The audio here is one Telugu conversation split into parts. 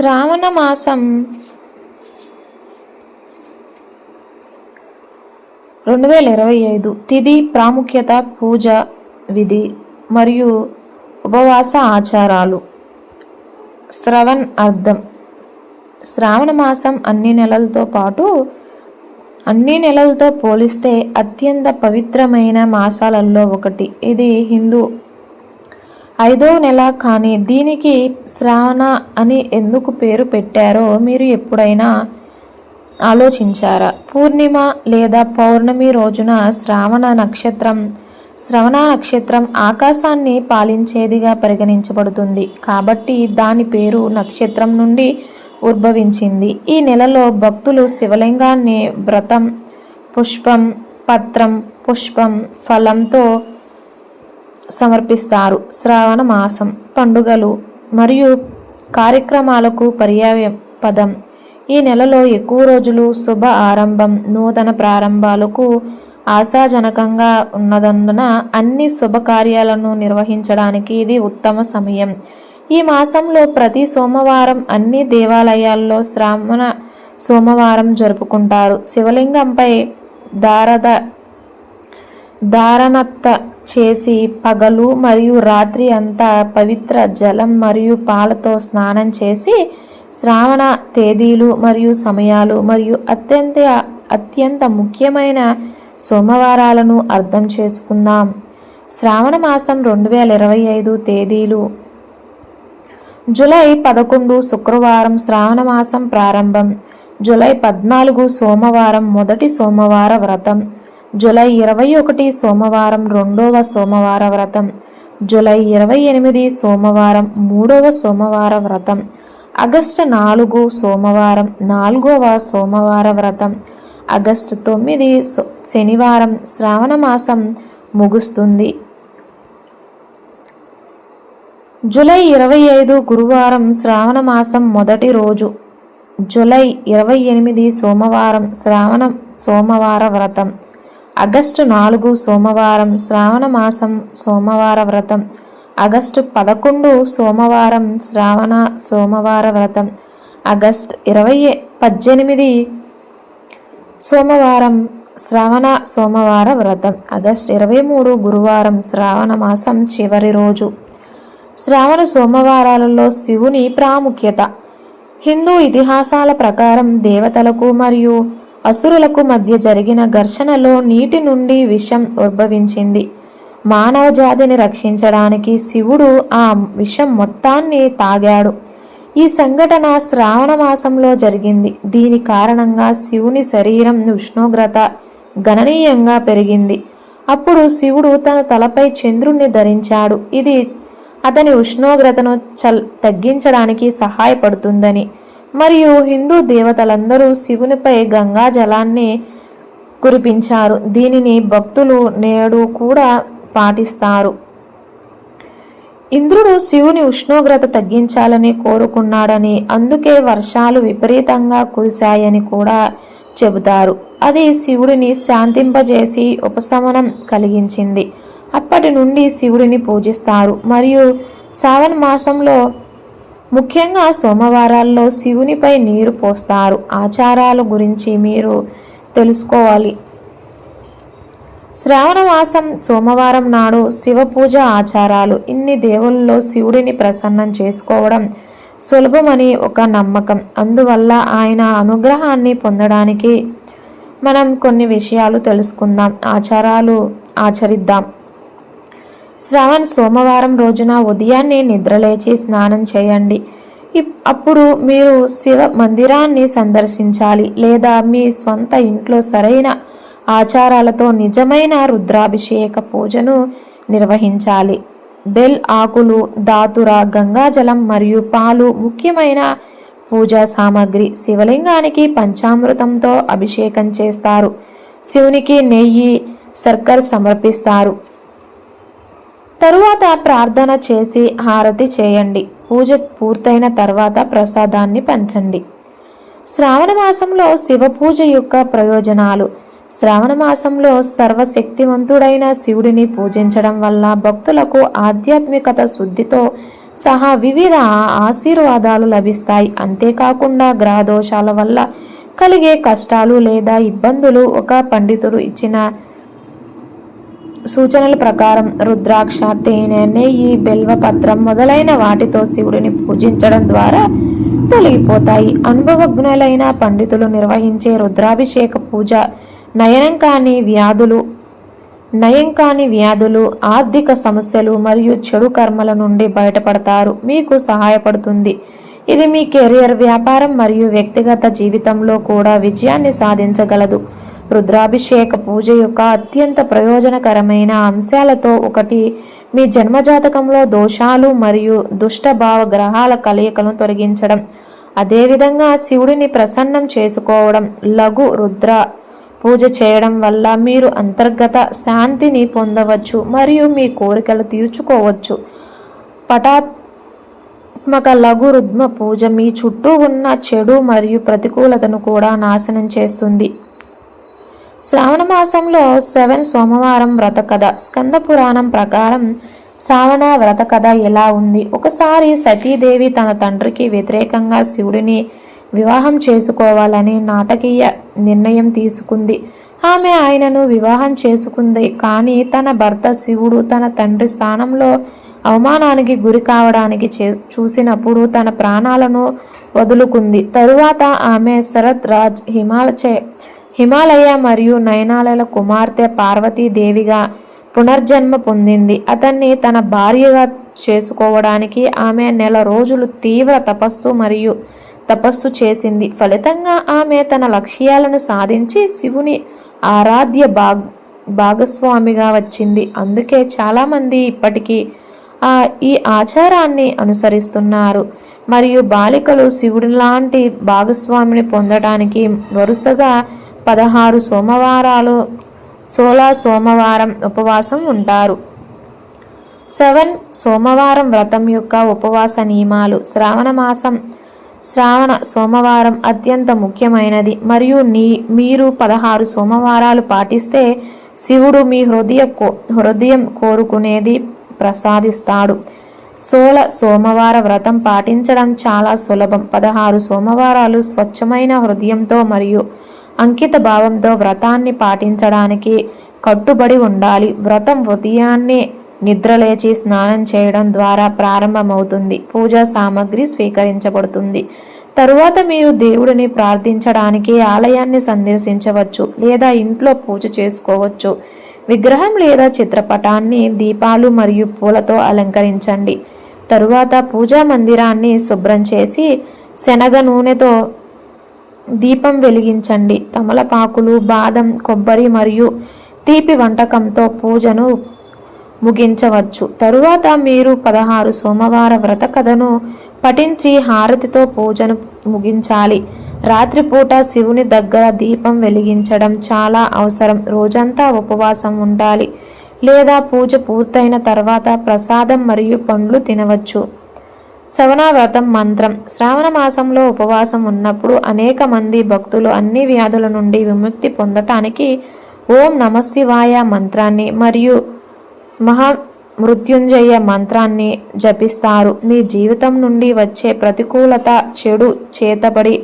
శ్రావణ మాసం రెండు వేల ఇరవై ఐదు. తిథి ప్రాముఖ్యత పూజ విధి మరియు ఉపవాస ఆచారాలు. శ్రవణ్ అర్థం. శ్రావణ మాసం అన్ని నెలలతో పాటు అన్ని నెలలతో పోలిస్తే అత్యంత పవిత్రమైన మాసాలలో ఒకటి. ఇది హిందూ ఐదో నెల కానీ దీనికి శ్రావణ అని ఎందుకు పేరు పెట్టారో మీరు ఎప్పుడైనా ఆలోచించారా? పూర్ణిమ లేదా పౌర్ణమి రోజున శ్రావణ నక్షత్రం శ్రవణ నక్షత్రం ఆకాశాన్ని పాలించేదిగా పరిగణించబడుతుంది. కాబట్టి దాని పేరు నక్షత్రం నుండి ఉద్భవించింది. ఈ నెలలో భక్తులు శివలింగాన్ని వ్రతం పుష్పం పత్రం పుష్పం ఫలంతో సమర్పిస్తారు. శ్రావణ మాసం పండుగలు మరియు కార్యక్రమాలకు పర్యాయ పదం. ఈ నెలలో ఎక్కువ రోజులు శుభ ఆరంభం నూతన ప్రారంభాలకు ఆశాజనకంగా ఉన్నదందున అన్ని శుభకార్యాలను నిర్వహించడానికి ఇది ఉత్తమ సమయం. ఈ మాసంలో ప్రతి సోమవారం అన్ని దేవాలయాల్లో శ్రావణ సోమవారం జరుపుకుంటారు. శివలింగంపై దారద ధారణత్త చేసి పగలు మరియు రాత్రి అంతా పవిత్ర జలం మరియు పాలతో స్నానం చేసి శ్రావణ తేదీలు మరియు సమయాలు మరియు అత్యంత అత్యంత ముఖ్యమైన సోమవారాలను అర్థం చేసుకుందాం. శ్రావణ మాసం రెండు వేల ఇరవై ఐదు తేదీలు. జూలై పదకొండు శుక్రవారం శ్రావణ మాసం ప్రారంభం. జూలై పద్నాలుగు సోమవారం మొదటి సోమవార వ్రతం. జూలై ఇరవై ఒకటి సోమవారం రెండవ సోమవార వ్రతం. జూలై ఇరవై ఎనిమిది సోమవారం మూడవ సోమవార వ్రతం. ఆగస్టు నాలుగు సోమవారం నాలుగవ సోమవార వ్రతం. ఆగస్టు తొమ్మిది సో- శనివారం శ్రావణ మాసం ముగుస్తుంది. జూలై ఇరవై ఐదు గురువారం శ్రావణ మాసం మొదటి రోజు. జూలై ఇరవై ఎనిమిది సోమవారం శ్రావణ సోమవార వ్రతం. ఆగస్టు నాలుగు సోమవారం శ్రావణ మాసం సోమవార వ్రతం. ఆగస్టు పదకొండు సోమవారం శ్రావణ సోమవార వ్రతం. ఆగస్ట్ ఇరవై పద్దెనిమిది సోమవారం శ్రావణ సోమవార వ్రతం. ఆగస్ట్ ఇరవై మూడు గురువారం శ్రావణ మాసం చివరి రోజు. శ్రావణ సోమవారాలలో శివుని ప్రాముఖ్యత. హిందూ ఇతిహాసాల ప్రకారం దేవతలకు మరియు అసురులకు మధ్య జరిగిన ఘర్షణలో నీటి నుండి విషం ఉద్భవించింది. మానవ జాతిని రక్షించడానికి శివుడు ఆ విషం మొత్తాన్ని తాగాడు. ఈ సంఘటన శ్రావణ మాసంలో జరిగింది. దీని కారణంగా శివుని శరీరం ఉష్ణోగ్రత గణనీయంగా పెరిగింది. అప్పుడు శివుడు తన తలపై చంద్రుణ్ణి ధరించాడు. ఇది అతని ఉష్ణోగ్రతను చల్ తగ్గించడానికి సహాయపడుతుందని మరియు హిందూ దేవతలందరూ శివునిపై గంగా జలాన్ని కురిపించారు. దీనిని భక్తులు నేడు కూడా పాటిస్తారు. ఇంద్రుడు శివుని ఉష్ణోగ్రత తగ్గించాలని కోరుకున్నాడని అందుకే వర్షాలు విపరీతంగా కురిశాయని కూడా చెబుతారు. అది శివుడిని శాంతింపజేసి ఉపశమనం కలిగించింది. అప్పటి నుండి శివుడిని పూజిస్తారు. మరియు శ్రావణ మాసంలో ముఖ్యంగా సోమవారాల్లో శివునిపై నీరు పోస్తారు. ఆచారాల గురించి మీరు తెలుసుకోవాలి. శ్రావణ మాసం సోమవారం నాడు శివ పూజ ఆచారాలు. ఇన్ని దేవుల్లో శివుడిని ప్రసన్నం చేసుకోవడం సులభమని ఒక నమ్మకం. అందువల్ల ఆయన అనుగ్రహాన్ని పొందడానికి మనం కొన్ని విషయాలు తెలుసుకుందాం. ఆచారాలు ఆచరిద్దాం. శ్రావణ్ సోమవారం రోజున ఉదయాన్నే నిద్రలేచి స్నానం చేయండి. ఇప్- అప్పుడు మీరు శివ మందిరాన్ని సందర్శించాలి లేదా మీ స్వంత ఇంట్లో సరైన ఆచారాలతో నిజమైన రుద్రాభిషేక పూజను నిర్వహించాలి. బెల్ ఆకులు దాతుర గంగాజలం మరియు పాలు ముఖ్యమైన పూజా సామాగ్రి శివలింగానికి పంచామృతంతో అభిషేకం చేస్తారు. శివునికి నెయ్యి సర్కర్ సమర్పిస్తారు. తరువాత ప్రార్థన చేసి హారతి చేయండి. పూజ పూర్తయిన తర్వాత ప్రసాదాన్ని పంచండి. శ్రావణ మాసంలో శివ పూజ యొక్క ప్రయోజనాలు. శ్రావణ మాసంలో సర్వశక్తివంతుడైన శివుడిని పూజించడం వల్ల భక్తులకు ఆధ్యాత్మికత శుద్ధితో సహా వివిధ ఆశీర్వాదాలు లభిస్తాయి. అంతేకాకుండా గ్రహ దోషాల వల్ల కలిగే కష్టాలు లేదా ఇబ్బందులు ఒక పండితుడు ఇచ్చిన సూచనల ప్రకారం రుద్రాక్ష తేనె నెయ్యి బెల్వపత్రం మొదలైన వాటితో శివుడిని పూజించడం ద్వారా తొలగిపోతాయి. అనుభవజ్ఞులైన పండితులు నిర్వహించే రుద్రాభిషేక పూజ నయనం కాని వ్యాధులు నయం కాని వ్యాధులు ఆర్థిక సమస్యలు మరియు చెడు కర్మల నుండి బయటపడతారు. మీకు సహాయపడుతుంది. ఇది మీ కెరియర్ వ్యాపారం మరియు వ్యక్తిగత జీవితంలో కూడా విజయాన్ని సాధించగలదు. రుద్రాభిషేక పూజ యొక్క అత్యంత ప్రయోజనకరమైన అంశాలతో ఒకటి మీ జన్మజాతకంలో దోషాలు మరియు దుష్టభావ గ్రహాల కలయికను తొలగించడం. అదేవిధంగా శివుడిని ప్రసన్నం చేసుకోవడం. లఘు రుద్ర పూజ చేయడం వల్ల మీరు అంతర్గత శాంతిని పొందవచ్చు మరియు మీ కోరికలు తీర్చుకోవచ్చు. పటాత్మక లఘు రుద్మ పూజ మీ చుట్టూ ఉన్న చెడు మరియు ప్రతికూలతను కూడా నాశనం చేస్తుంది. శ్రావణ మాసంలో సెవెన్ సోమవారం వ్రత కథ. స్కంద పురాణం ప్రకారం శ్రావణ వ్రత కథ ఎలా ఉంది? ఒకసారి సతీదేవి తన తండ్రికి వ్యతిరేకంగా శివుడిని వివాహం చేసుకోవాలని నాటకీయ నిర్ణయం తీసుకుంది. ఆమె ఆయనను వివాహం చేసుకుంది. కానీ తన భర్త శివుడు తన తండ్రి స్థానంలో అవమానానికి గురి కావడానికి చూసినప్పుడు తన ప్రాణాలను వదులుకుంది. తరువాత ఆమె శరత్ రాజ్ హిమాలయ హిమాలయ మరియు నయనాలల కుమార్తె పార్వతీదేవిగా పునర్జన్మ పొందింది. అతన్ని తన భార్యగా చేసుకోవడానికి ఆమె నెల రోజులు తీవ్ర తపస్సు మరియు తపస్సు చేసింది. ఫలితంగా ఆమె తన లక్ష్యాలను సాధించి శివుని ఆరాధ్య భాగ్ భాగస్వామిగా వచ్చింది. అందుకే చాలామంది ఇప్పటికీ ఆ ఈ ఆచారాన్ని అనుసరిస్తున్నారు. మరియు బాలికలు శివుడి లాంటి భాగస్వామిని పొందడానికి వరుసగా పదహారు సోమవారాలు సోలా సోమవారం ఉపవాసం ఉంటారు. సెవెన్ సోమవారం వ్రతం యొక్క ఉపవాస నియమాలు శ్రావణ మాసం శ్రావణ సోమవారం అత్యంత ముఖ్యమైనది. మరియు నీ మీరు పదహారు సోమవారాలు పాటిస్తే శివుడు మీ హృదయ హృదయం కోరుకునేది ప్రసాదిస్తాడు. సోల సోమవార వ్రతం పాటించడం చాలా సులభం. పదహారు సోమవారాలు స్వచ్ఛమైన హృదయంతో మరియు అంకిత భావంతో వ్రతాన్ని పాటించడానికి కట్టుబడి ఉండాలి. వ్రతం ఉదయాన్నే నిద్రలేచి స్నానం చేయడం ద్వారా ప్రారంభమవుతుంది. పూజా సామాగ్రి స్వీకరించబడుతుంది. తరువాత మీరు దేవుడిని ప్రార్థించడానికి ఆలయాన్ని సందర్శించవచ్చు లేదా ఇంట్లో పూజ చేసుకోవచ్చు. విగ్రహం లేదా చిత్రపటాన్ని దీపాలు మరియు పూలతో అలంకరించండి. తరువాత పూజా మందిరాన్ని శుభ్రం చేసి శనగ నూనెతో దీపం వెలిగించండి. తమలపాకులు బాదం కొబ్బరి మరియు తీపి వంటకంతో పూజను ముగించవచ్చు. తరువాత మీరు పదహారు సోమవార వ్రత కథను పఠించి హారతితో పూజను ముగించాలి. రాత్రిపూట శివుని దగ్గర దీపం వెలిగించడం చాలా అవసరం. రోజంతా ఉపవాసం ఉండాలి. లేదా పూజ పూర్తయిన తర్వాత ప్రసాదం మరియు పండ్లు తినవచ్చు. శవనావ్రతం మంత్రం. శ్రావణ మాసంలో ఉపవాసం ఉన్నప్పుడు అనేక మంది భక్తులు అన్ని వ్యాధుల నుండి విముక్తి పొందటానికి ఓం నమశివాయ మంత్రాన్ని మరియు మహా మృత్యుంజయ మంత్రాన్ని జపిస్తారు. మీ జీవితం నుండి వచ్చే ప్రతికూలత చెడు చేతబడి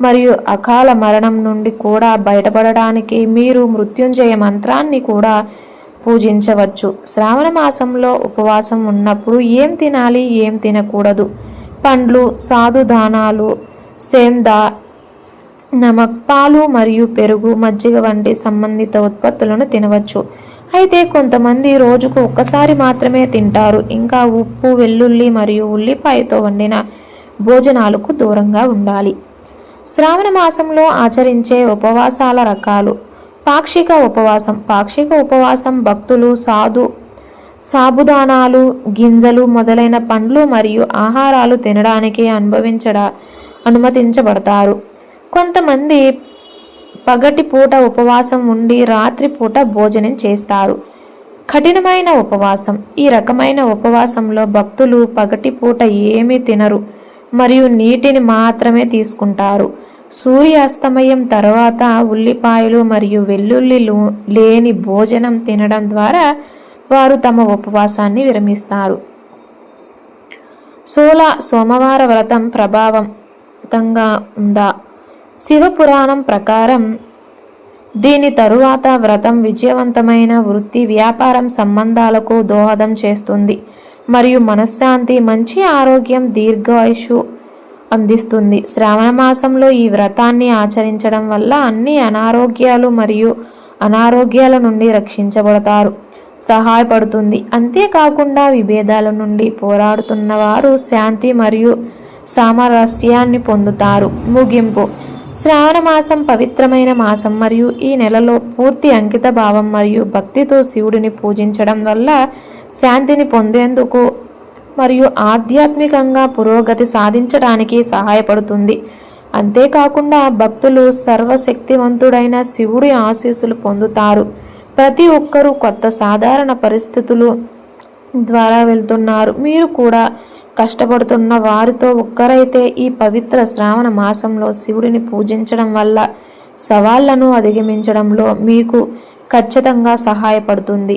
మరియు అకాల మరణం నుండి కూడా బయటపడడానికి మీరు మృత్యుంజయ మంత్రాన్ని కూడా పూజించవచ్చు. శ్రావణ మాసంలో ఉపవాసం ఉన్నప్పుడు ఏం తినాలి ఏం తినకూడదు. పండ్లు సాధుదానాలు సేంద నమక్ పాలు మరియు పెరుగు మజ్జిగ వంటి సంబంధిత ఉత్పత్తులను తినవచ్చు. అయితే కొంతమంది రోజుకు ఒక్కసారి మాత్రమే తింటారు. ఇంకా ఉప్పు వెల్లుల్లి మరియు ఉల్లిపాయతో వండిన భోజనాలకు దూరంగా ఉండాలి. శ్రావణ మాసంలో ఆచరించే ఉపవాసాల రకాలు. పాక్షిక ఉపవాసం. పాక్షిక ఉపవాసం భక్తులు సాధు సాబుదానాలు గింజలు మొదలైన పండ్లు మరియు ఆహారాలు తినడానికి అనుభవించడ అనుమతించబడతారు. కొంతమంది పగటి పూట ఉపవాసం ఉండి రాత్రిపూట భోజనం చేస్తారు. కఠినమైన ఉపవాసం. ఈ రకమైన ఉపవాసంలో భక్తులు పగటి పూట ఏమీ తినరు మరియు నీటిని మాత్రమే తీసుకుంటారు. సూర్యాస్తమయం తర్వాత ఉల్లిపాయలు మరియు వెల్లుల్లి లేని భోజనం తినడం ద్వారా వారు తమ ఉపవాసాన్ని విరమిస్తారు. సోల సోమవార వ్రతం ప్రభావంతంగా ఉందా? శివపురాణం ప్రకారం దీని తరువాత వ్రతం విజయవంతమైన వృత్తి వ్యాపారం సంబంధాలకు దోహదం చేస్తుంది. మరియు మనశ్శాంతి మంచి ఆరోగ్యం దీర్ఘాయుషు అందిస్తుంది. శ్రావణ మాసంలో ఈ వ్రతాన్ని ఆచరించడం వల్ల అన్ని అనారోగ్యాలు మరియు అనారోగ్యాల నుండి రక్షించబడతారు. సహాయపడుతుంది. అంతేకాకుండా విభేదాల నుండి పోరాడుతున్న వారు శాంతి మరియు సామరస్యాన్ని పొందుతారు. ముగింపు. శ్రావణ మాసం పవిత్రమైన మాసం మరియు ఈ నెలలో పూర్తి అంకిత భావం మరియు భక్తితో శివుడిని పూజించడం వల్ల శాంతిని పొందేందుకు మరియు ఆధ్యాత్మికంగా పురోగతి సాధించడానికి సహాయపడుతుంది. అంతేకాకుండా భక్తులు సర్వశక్తివంతుడైన శివుడి ఆశీస్సులు పొందుతారు. ప్రతి ఒక్కరూ కొత్త సాధారణ పరిస్థితులు ద్వారా వెళ్తున్నారు. మీరు కూడా కష్టపడుతున్న వారితో ఒక్కరైతే ఈ పవిత్ర శ్రావణ మాసంలో శివుడిని పూజించడం వల్ల సవాళ్ళను అధిగమించడంలో మీకు ఖచ్చితంగా సహాయపడుతుంది.